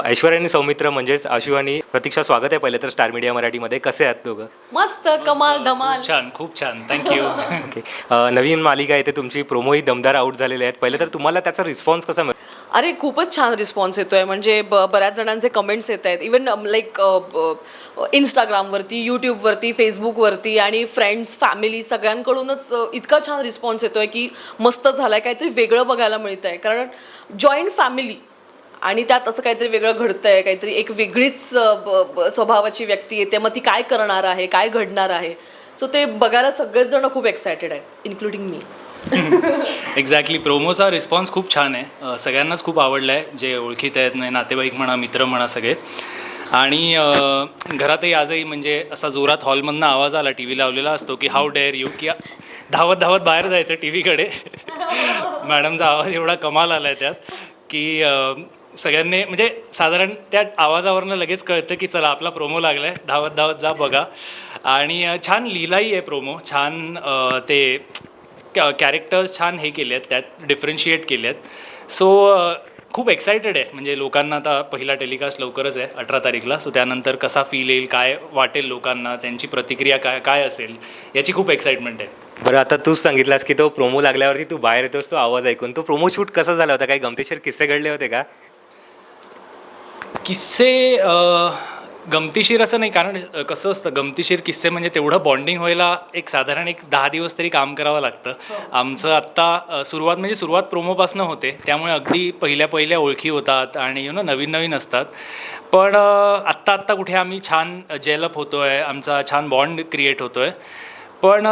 ऐश्वर्या आणि सौमित्र म्हणजेच आशु आणि प्रतीक्षा स्वागत आहे पहिलं तर स्टार मीडिया मराठीमध्ये. कसे आहात दोघं? मस्त कमाल धमाल. छान खूप छान. थँक्यू ओके अ, नवीन मालिका आहे ते तुमची प्रोमोही दमदार आउट झालेले आहेत. पहिलं तर तुम्हाला त्याचा रिस्पॉन्स कसा मिळतो? अरे खूपच छान रिस्पॉन्स येतोय. म्हणजे ब बऱ्याच जणांचे कमेंट्स येत आहेत. इवन लाईक इंस्टाग्रामवरती यूट्यूबवरती फेसबुकवरती आणि फ्रेंड्स फॅमिली सगळ्यांकडूनच अ, इतका छान रिस्पॉन्स येतोय की मस्त झालाय. काहीतरी वेगळं बघायला मिळत आहे कारण जॉईंट फॅमिली आणि त्यात असं काहीतरी वेगळं घडतंय काहीतरी एक वेगळीच ब- स्वभावाची व्यक्ती येते. मग ती काय करणार आहे काय घडणार आहे? सो ते बघायला सगळेच जण खूप एक्सायटेड आहेत इन्क्लुडिंग मी एक्झॅक्टली प्रोमोचा रिस्पॉन्स खूप छान आहे. सगळ्यांनाच खूप आवडला आहे जे ओळखीत आहेत म्हणजे नातेवाईक म्हणा मित्र म्हणा सगळे. आणि घरातही आजही म्हणजे असा जोरात हॉलमधनं आवाज आला टी व्ही लावलेला असतो की हाऊ डेअर यू की धावत धावत बाहेर जायचं टी व्हीकडे. मॅडमचा आवाज एवढा कमाल आला आहे त्यात की सगळ्यांनी म्हणजे साधारण त्या आवाजावरनं लगेच कळतं की चला आपला प्रोमो लागला आहे धावत धावत जा बघा. आणि छान लिहिलाही आहे प्रोमो छान ते कॅरेक्टर्स छान हे केले आहेत त्यात डिफरन्शिएट केले आहेत सो खूप एक्सायटेड आहे. म्हणजे लोकांना आता पहिला टेलिकास्ट लवकरच आहे अठरा तारीखला. सो त्यानंतर कसा फील येईल काय वाटेल लोकांना त्यांची प्रतिक्रिया काय काय असेल याची खूप एक्साइटमेंट आहे. बरं आता तूच सांगितलास की तो प्रोमो लागल्यावरती तू बाहेर येतोस तो आवाज ऐकून. तो प्रोमो शूट कसा झाला होता? काही गमतीशीर किस्से घडले होते का? किस्से गमतीशीर असं नाही. कारण कसं असतं गमतीशीर किस्से म्हणजे तेवढं बॉन्डिंग व्हायला एक साधारण एक दहा दिवस तरी काम करावं लागतं. आमचं आत्ता सुरुवात म्हणजे सुरुवात प्रोमोपासनं होते. त्यामुळे अगदी पहिल्या पहिल्या ओळखी होतात आणि यु नो नवीन नवीन असतात. पण आत्ता आत्ता कुठे आम्ही छान जेलअप होतो आहे आमचा छान बॉन्ड क्रिएट होतो आहे पण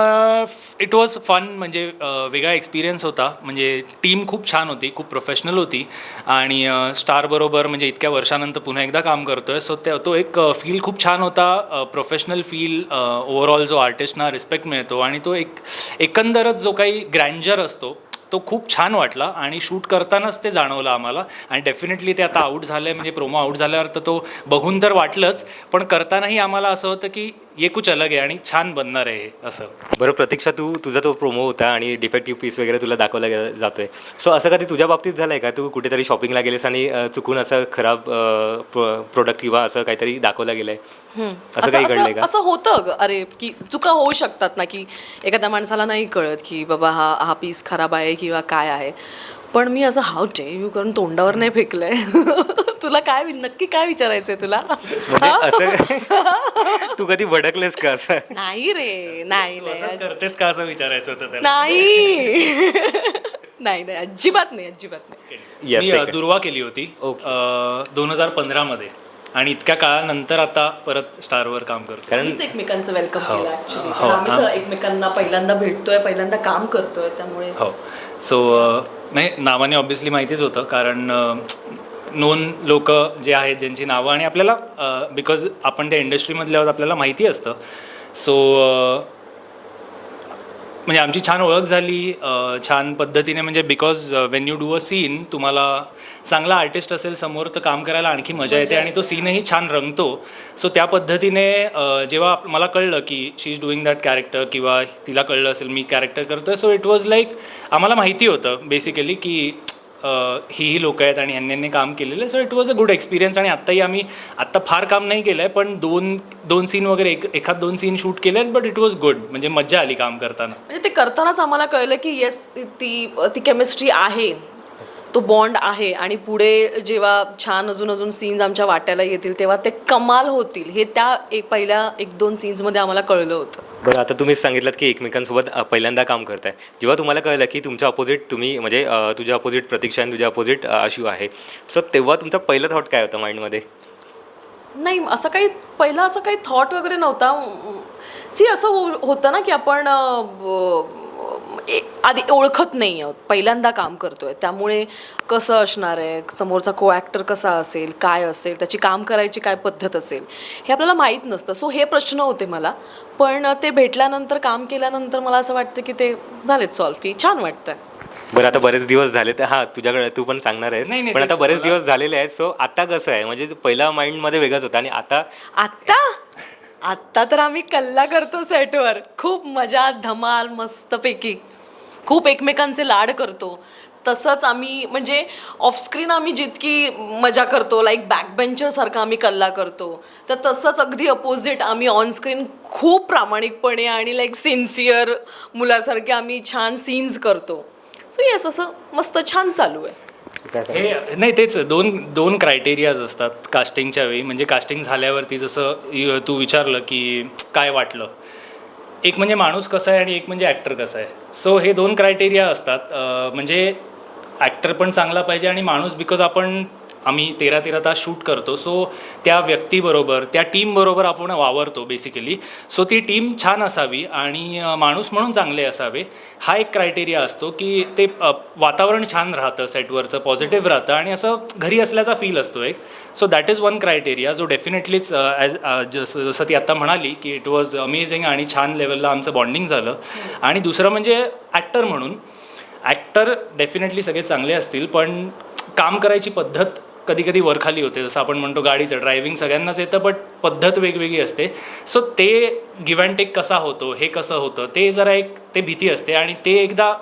इट वॉज फन म्हणजे वेगळा एक्सपिरियन्स होता. म्हणजे टीम खूप छान होती खूप प्रोफेशनल होती. आणि स्टारबरोबर म्हणजे इतक्या वर्षानंतर पुन्हा एकदा काम करतो आहे सो त्या तो एक फील खूप छान होता. प्रोफेशनल फील ओव्हरऑल जो आर्टिस्टना रिस्पेक्ट मिळतो. आणि तो एक एकंदरच जो काही ग्रँजर असतो तो खूप छान वाटला. आणि शूट करतानाच ते जाणवलं आम्हाला. आणि डेफिनेटली ते आता आऊट झालं आहे म्हणजे प्रोमो आऊट झाल्यावर तर तो बघून तर वाटलंच. पण करतानाही आम्हाला असं होतं की ये कुछ अलग आहे आणि छान बनणार आहे हे असं. बरं प्रतीक्षा तू तुझा तो प्रोमो होता आणि डिफेक्टिव्ह पीस वगैरे तुला दाखवला गे- जातोय. सो असं कधी तुझ्या बाबतीत झालं आहे का? तू कुठेतरी शॉपिंगला गेलेस आणि अ, चुकून असं खराब प्रोडक्ट किंवा असं काहीतरी दाखवलं गेलंय? असं असं काही घडलंय का? असं होतं ग. अरे की चुका होऊ शकतात ना की एखाद्या माणसाला नाही कळत की बाबा हा हा पीस खराब आहे किंवा काय आहे. पण मी असं हाव टे यू करून तोंडावर नाही फेकलंय. तुला काय नक्की काय विचारायचंय तुला? म्हणजे असं तू कधी भडकलेस का असं? नाही रे नाही करतेस का असं विचारायचं होतं त्याला? नाही. नाही नाही अजिबात नाही अजिबात नाही. मी. दुर्वा केली होती दोन हजार पंधरामध्ये. आणि इतक्या काळानंतर आता परत स्टारवर काम करतो कारण एकमेकांचं वेलकम हो. केलं हो. एकमेकांना पहिल्यांदा भेटतोय पहिल्यांदा काम करतोय त्यामुळे. हो. सो नाही नावाने ऑब्विसली माहितीच होतं कारण नोन लोक जे आहेत ज्यांची नावं आणि आपल्याला बिकॉज आपण त्या इंडस्ट्रीमधले आहोत आपल्याला माहिती असतं. सो म्हणजे आमची छान ओळख झाली छान पद्धतीने म्हणजे because when you do a scene तुम्हाला चांगला आर्टिस्ट असेल समोर तर काम करायला आणखी मजा येते आणि तो सीनही छान रंगतो. सो त्या पद्धतीने जेव्हा मला कळलं की she is doing that character किंवा तिला कळलं असेल मी कॅरेक्टर करतोय. सो इट वॉज लाईक आम्हाला माहिती होतं बेसिकली की हीही लोक आहेत आणि ह्यांनी ह्यांनी काम केलेलं आहे. So it was a good experience आणि आत्ताही आम्ही आत्ता फार काम नाही केलं आहे पण दोन दोन सीन वगैरे एक एखाद दोन सीन शूट केले आहेत बट इट वॉज गुड म्हणजे मजा आली काम करताना. म्हणजे ते करतानाच आम्हाला कळलं की येस ती ती केमिस्ट्री आहे. तो बॉन्ड आहे आणि पुढे जेव्हा छान अजून अजून सीन्स आमच्या वाट्याला येतील तेव्हा ते कमाल होतील हे त्या एक पहिल्या एक दोन सीन्समध्ये आम्हाला कळलं होतं. बरं आता तुम्हीच सांगितलं की एकमेकांसोबत पहिल्यांदा काम करताय. जेव्हा तुम्हाला कळलं की तुमच्या अपोजिट तुम्ही म्हणजे तुझ्या अपोजिट प्रतीक्षा आणि तुझ्या अपोजिट आशू आहे सो तेव्हा तुमचा पहिला थॉट काय होता माइंडमध्ये नाही असं काही पहिला असं काही थॉट वगैरे नव्हता. सी असं हो होतं ना की आपण आधी ओळखत नाही आहोत पहिल्यांदा काम करतोय. त्यामुळे कसं असणार आहे? समोरचा को ॲक्टर कसा असेल? काय असेल? त्याची काम करायची काय पद्धत असेल? हे आपल्याला माहीत नसतं. सो हे प्रश्न होते मला. पण ते भेटल्यानंतर काम केल्यानंतर मला असं वाटतं की ते झालेत सॉल्व की छान वाटतंय. बरं आता बरेच दिवस झाले तर हां तुझ्याकडे तू पण सांगणार आहेस. पण आता बरेच दिवस झालेले आहेत. सो आता कसं आहे? म्हणजे पहिला माइंडमध्ये वेगळंच होतं. आणि आता आत्ता आत्ता तर आम्ही कल्ला करतो सेटवर. खूप मजा धमाल मस्तपैकी. खूप एकमेकांचे लाड करतो. तसंच आम्ही म्हणजे ऑफस्क्रीन आम्ही जितकी मजा करतो लाईक बॅकबेंचरसारखं आम्ही कल्ला करतो. तर तसंच अगदी अपोजिट आम्ही ऑनस्क्रीन खूप प्रामाणिकपणे आणि लाईक सिन्सिअर मुलासारखे आम्ही छान सीन्स करतो. सो येस असं मस्त छान चालू आहे. हे नाही तेच दोन दोन क्रायटेरियाज असतात कास्टिंगच्या वेळी. म्हणजे कास्टिंग झाल्यावरती जसं तू विचारलं की काय वाटलं. एक म्हणजे माणूस कसा आहे आणि एक म्हणजे ॲक्टर कसा आहे. सो हे दोन क्रायटेरिया असतात. म्हणजे ॲक्टर पण चांगला पाहिजे आणि माणूस बिकॉज आपण आम्ही तेरा तेरा तास शूट करतो. सो त्या व्यक्तीबरोबर त्या टीमबरोबर आपण वावरतो बेसिकली सो ती टीम छान असावी आणि माणूस म्हणून चांगले असावे. हा एक क्रायटेरिया असतो की ते वातावरण छान राहतं सेटवरचं पॉझिटिव्ह राहतं आणि असं घरी असल्याचा फील असतो एक. So that is one criteria जो डेफिनेटलीच ॲज जसं जसं ती आत्ता म्हणाली की इट वॉज अमेझिंग आणि छान लेवलला आमचं बॉन्डिंग झालं. आणि दुसरं म्हणजे ॲक्टर म्हणून. ॲक्टर डेफिनेटली सगळे चांगले असतील पण काम करायची पद्धत कधी कधी वरखाली होते. जसं आपण म्हणतो गाडीचं ड्रायव्हिंग सगळ्यांनाच येतं बट पद्धत वेगवेगळी असते. सो ते गिव्ह अँड टेक कसा होतो हे कसं होतं ते जरा एक ते भीती असते. आणि ते एकदा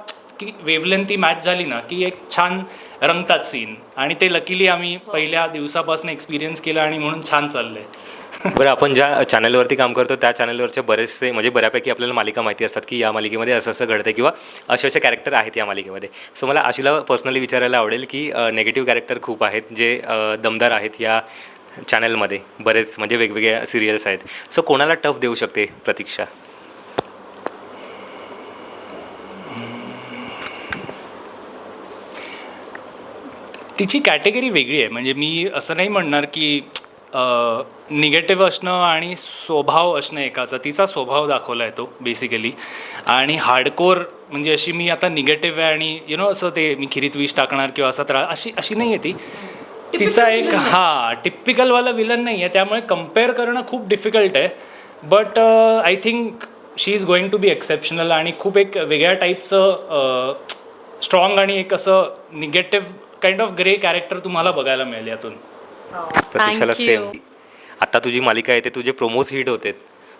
की वेवलेन ती मॅच झाली ना की एक छान रंगतात सीन आणि ते लकीली आम्ही पहिल्या दिवसापासून एक्सपिरियन्स केलं आणि म्हणून छान चाललं आहे बरं आपण ज्या चॅनलवरती काम करतो त्या चॅनलवरचे बरेचसे म्हणजे बऱ्यापैकी आपल्याला मालिका माहिती असतात की या मालिकेमध्ये असं असं घडतं किंवा असे असे कॅरेक्टर आहेत या मालिकेमध्ये. सो मला आशीला पर्सनली विचारायला आवडेल की नेगेटिव्ह कॅरेक्टर खूप आहेत जे दमदार आहेत या चॅनलमध्ये बरेच म्हणजे वेगवेगळ्या सिरियल्स आहेत. सो कोणाला टफ देऊ शकते प्रतीक्षा? तिची कॅटेगरी वेगळी आहे. म्हणजे मी असं नाही म्हणणार की निगेटिव्ह असणं आणि स्वभाव असणं एकाचा तिचा स्वभाव दाखवला आहे तो बेसिकली आणि हार्डकोर म्हणजे अशी मी आता निगेटिव्ह आहे आणि यु नो असं ते मी खिरीत विष टाकणार किंवा असा त्रास अशी अशी नाही आहे ती. तिचा एक हा टिपिकलवाला विलन नाही आहे त्यामुळे कंपेअर करणं खूप डिफिकल्ट आहे. But I think she is going to be exceptional आणि खूप एक वेगळ्या टाईपचं स्ट्रॉंग आणि एक असं negative kind of grey character तुम्हाला बघायला मिळेल यातून. प्रतीक्षाला सेम आता तुझी मालिका आहे ते तुझे प्रोमोज हिट होते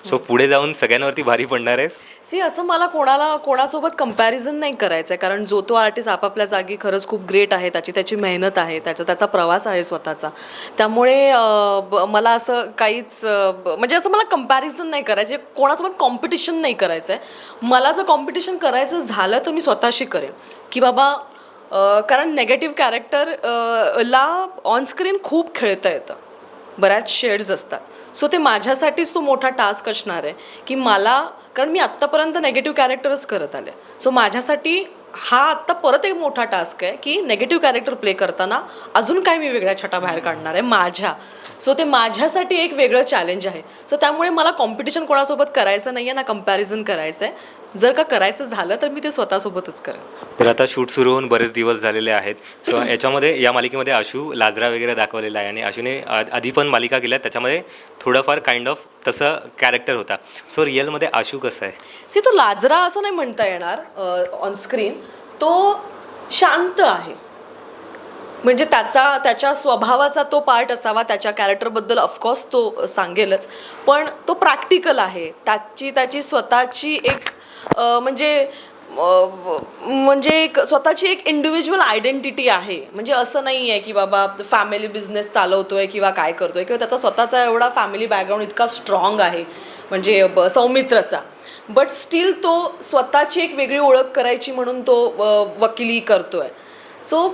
सो पुढे जाऊन सगळ्यांवरती भारी पडणार आहेस? सी असं मला कोणाला कोणासोबत कंपॅरिझन नाही करायचं आहे कारण जो तो आर्टिस्ट आपापल्या जागी खरंच खूप ग्रेट आहे त्याची त्याची मेहनत आहे त्याचा त्याचा प्रवास आहे स्वतःचा. त्यामुळे मला असं काहीच म्हणजे असं मला कंपॅरिझन नाही करायचे कोणासोबत कॉम्पिटिशन नाही करायचं आहे मला जर कॉम्पिटिशन करायचं झालं तर मी स्वतःशी करेन. की बाबा कारण नेगेटिव्ह कॅरेक्टर ला ऑनस्क्रीन खूप खेळता येतं. बऱ्याच शेड्स असतात. सो ते माझ्यासाठीच तो मोठा टास्क असणार आहे की मला कारण मी आत्तापर्यंत नेगेटिव्ह कॅरेक्टरच करत आले. सो माझ्यासाठी हा आत्ता परत एक मोठा टास्क आहे की नेगेटिव्ह कॅरेक्टर प्ले करताना अजून काय मी वेगळ्या छटा बाहेर काढणार आहे माझ्या. सो ते माझ्यासाठी एक वेगळं चॅलेंज आहे. सो त्यामुळे मला कॉम्पिटिशन कोणासोबत करायचं नाही आहे ना कंपॅरिझन करायचं आहे जर का करायचं झालं तर मी ते स्वतःसोबतच करेन. तर आता शूट सुरू होऊन बरेच दिवस झालेले आहेत. सो याच्यामध्ये या मालिकेमध्ये आशू लाजरा वगैरे दाखवलेला आहे आणि आशूने आ- आधी पण मालिका केल्या त्याच्यामध्ये थोडंफार काइंड ऑफ तसं कॅरेक्टर होता. सो रिअलमध्ये आशू कसं आहे? सी तो लाजरा असं नाही म्हणता येणार ऑन स्क्रीन तो शांत आहे. म्हणजे त्याचा त्याच्या स्वभावाचा तो पार्ट असावा त्याच्या कॅरेक्टरबद्दल ऑफकोर्स तो सांगेलच. पण तो प्रॅक्टिकल आहे. त्याची त्याची स्वतःची एक म्हणजे म्हणजे एक स्वतःची एक इंडिव्हिज्युअल आयडेंटिटी आहे. म्हणजे असं नाही आहे की बाबा फॅमिली बिझनेस चालवतोय किंवा काय करतोय किंवा त्याचा स्वतःचा एवढा फॅमिली बॅकग्राऊंड इतका स्ट्रॉंग आहे. म्हणजे ब- सौमित्रचा. बट स्टील तो स्वतःची एक वेगळी ओळख करायची म्हणून तो वकिली वकिली करतोय. सो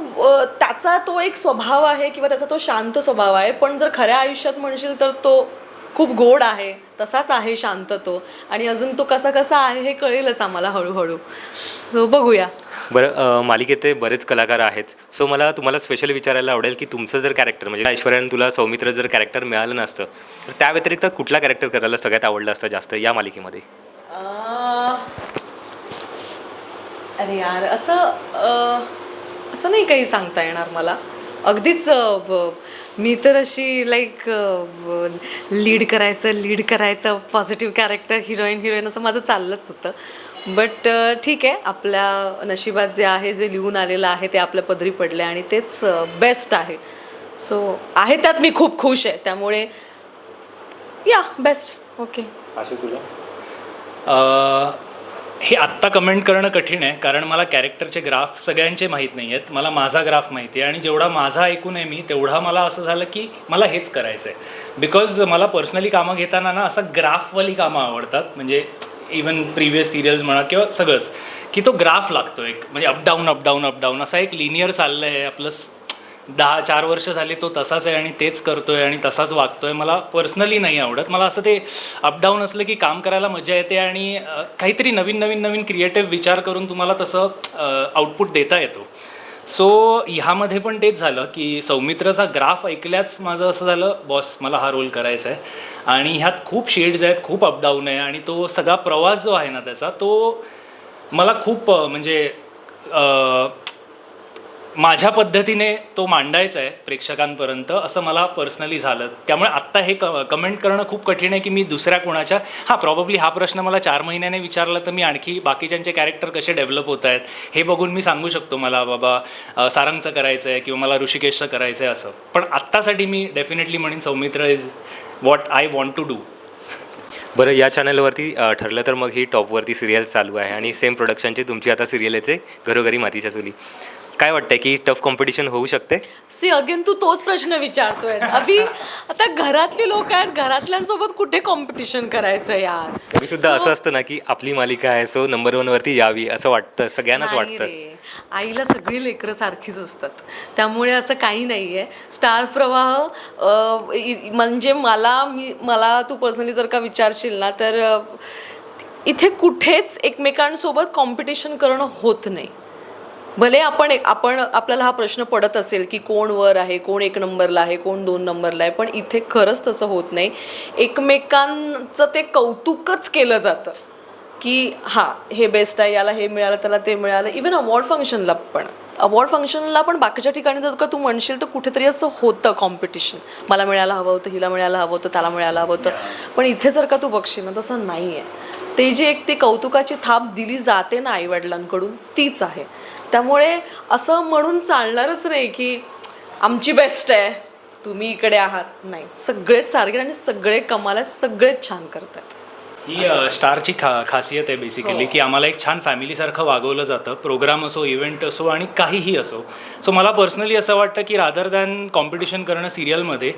त्याचा तो एक स्वभाव आहे किंवा त्याचा तो शांत स्वभाव आहे. पण जर खऱ्या आयुष्यात म्हणशील तर तो खूप गोड आहे. तसाच आहे शांत तो. आणि अजून तो कसा कसा आहे हे कळेलच आम्हाला हळूहळू. सो बघूया. बरं मालिकेत बरेच कलाकार आहेत. सो मला तुम्हाला स्पेशली विचारायला आवडेल की तुमचं जर कॅरेक्टर म्हणजे ऐश्वर्याने तुला सौमित्र जर कॅरेक्टर मिळालं नसतं तर त्या व्यतिरिक्त कुठला कॅरेक्टर करायला सगळ्यात आवडलं असतं जास्त या मालिकेमध्ये? अरे यार असं असं नाही काही सांगता येणार मला. अगदीच मी तर अशी लाईक लीड करायचं लीड करायचं पॉझिटिव्ह कॅरेक्टर हिरोईन हिरोईन असं माझं चाललंच होतं. बट ठीक आहे आपल्या नशिबात जे आहे जे लिहून आलेलं आहे ते आपल्या पदरी पडले आणि तेच बेस्ट आहे. सो आहे त्यात मी खूप खुश आहे. त्यामुळे या बेस्ट ओके तुला हे आत्ता कमेंट करणं कठीण आहे कारण मला कॅरेक्टरचे ग्राफ सगळ्यांचे माहीत नाही आहेत. मला माझा ग्राफ माहिती आहे आणि जेवढा माझा ऐकून आहे मी तेवढा मला असं झालं की मला हेच करायचं आहे बिकॉज मला पर्सनली कामं घेताना ना असं ग्राफवाली कामं आवडतात. म्हणजे इवन प्रिव्हियस सिरियल्स म्हणा किंवा सगळंच की तो ग्राफ लागतो एक. म्हणजे अपडाऊन अपडाऊन अपडाऊन असा एक लिनियर चाललं आहे आपलं दहा चार वर्ष झाली तो तसाच आहे आणि तेच करतोय आणि तसाच वागतोय. मला पर्सनली नाही आवडत. मला असं ते अपडाऊन असलं की काम करायला मजा येते आणि काहीतरी नवीन नवीन नवीन क्रिएटिव्ह विचार करून तुम्हाला तसं आउटपुट देता येतो. सो ह्यामध्ये पण तेच झालं की सौमित्रचा ग्राफ ऐकल्याच माझं असं झालं बॉस मला हा रोल करायचा आहे. आणि ह्यात खूप शेड्स आहेत खूप अपडाऊन आहे आणि तो सगळा प्रवास जो आहे ना त्याचा तो मला खूप म्हणजे माझ्या पद्धतीने तो मांडायचा आहे प्रेक्षकांपर्यंत असं मला पर्सनली झालं. त्यामुळे आत्ता हे क कमेंट करणं खूप कठीण आहे की मी दुसऱ्या कोणाच्या हां प्रॉब्ली हा प्रश्न मला चार महिन्याने विचारला तर मी आणखी बाकीच्यांचे कॅरेक्टर कसे डेव्हलप होत आहेत हे बघून मी सांगू शकतो मला बाबा सारंगचं करायचं आहे किंवा मला ऋषिकेशचं करायचं आहे असं. पण आत्तासाठी मी डेफिनेटली म्हणेन Saumitra is what I want to do बरं या चॅनलवरती ठरलं तर मग ही टॉपवरती सिरियल चालू आहे आणि सेम प्रोडक्शनची तुमची आता सिरियल येते घरोघरी मातीच्या चुली. काय वाटतंय की टफ कॉम्पिटिशन होऊ शकते? सी अगेन तू तोच प्रश्न विचारतोय अभि आता घरातली लोक आहेत घरातल्यांसोबत कुठे कॉम्पिटिशन करायचं यार? तरी सुद्धा So- असं असतं ना की आपली मालिका आहे सो नंबर वरती यावी असं वाटतं सगळ्यांनाच नाही वाटतं. रे. आईला सगळी लेकरं सारखीच असतात. त्यामुळे असं काही नाही आहे स्टार प्रवाह अ, इ- म्हणजे मला मी मला तू पर्सनली जर का विचारशील ना तर अ, इथे कुठेच एकमेकांसोबत कॉम्पिटिशन करणं होत नाही. भले आपण एक आपण आपल्याला हा प्रश्न पडत असेल की कोण वर आहे कोण एक नंबरला आहे कोण दोन नंबरला आहे पण इथे खरंच तसं होत नाही. एकमेकांचं ते कौतुकच केलं जातं की हां हे बेस्ट आहे याला हे मिळालं त्याला ते मिळालं इवन अवॉर्ड फंक्शनला पण. अवॉर्ड फंक्शनला पण बाकीच्या ठिकाणी जर का तू म्हणशील तर कुठेतरी असं होतं कॉम्पिटिशन मला मिळायला हवं होतं हिला मिळायला हवं होतं त्याला मिळायला हवं होतं. पण इथे जर का तू बघशील ना तसं नाही आहे ते जी एक ती कौतुकाची थाप दिली जाते ना आईवडिलांकडून तीच आहे. त्यामुळे असं म्हणून चालणारच नाही की आमची बेस्ट आहे तुम्ही इकडे आहात. नाही सगळेच सारखे आणि सगळे कमाल आहेत सगळेच छान करतात ही स्टारची खा खासियत आहे बेसिकली की आम्हाला एक छान फॅमिलीसारखं वागवलं जातं. प्रोग्राम असो इव्हेंट असो आणि काहीही असो. सो मला पर्सनली असं वाटतं की रादर दॅन कॉम्पिटिशन करणं सिरियलमध्ये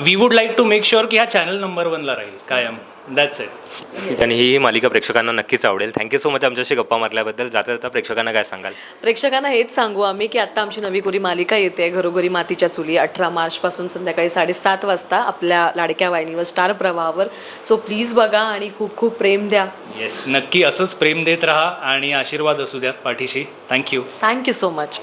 we would like to make sure की हा चॅनल नंबर वनला राहील कायम. दॅट्स इट आणि ही मालिका प्रेक्षकांना नक्कीच आवडेल. थँक्यू सो मच आमच्याशी गप्पा मारल्याबद्दल. जाता जाता प्रेक्षकांना काय सांगाल? प्रेक्षकांना हेच सांगू आम्ही की आता आमची नवी कोरी मालिका येते घरोघरी मातीच्या चुली अठरा मार्चपासून संध्याकाळी साडेसात वाजता आपल्या लाडक्या वाहिनीवर स्टार प्रवाहावर. सो प्लीज बघा आणि खूप खूप प्रेम द्या. येस नक्की असंच प्रेम देत राहा आणि आशीर्वाद असू द्यात पाठीशी. Thank you thank you so much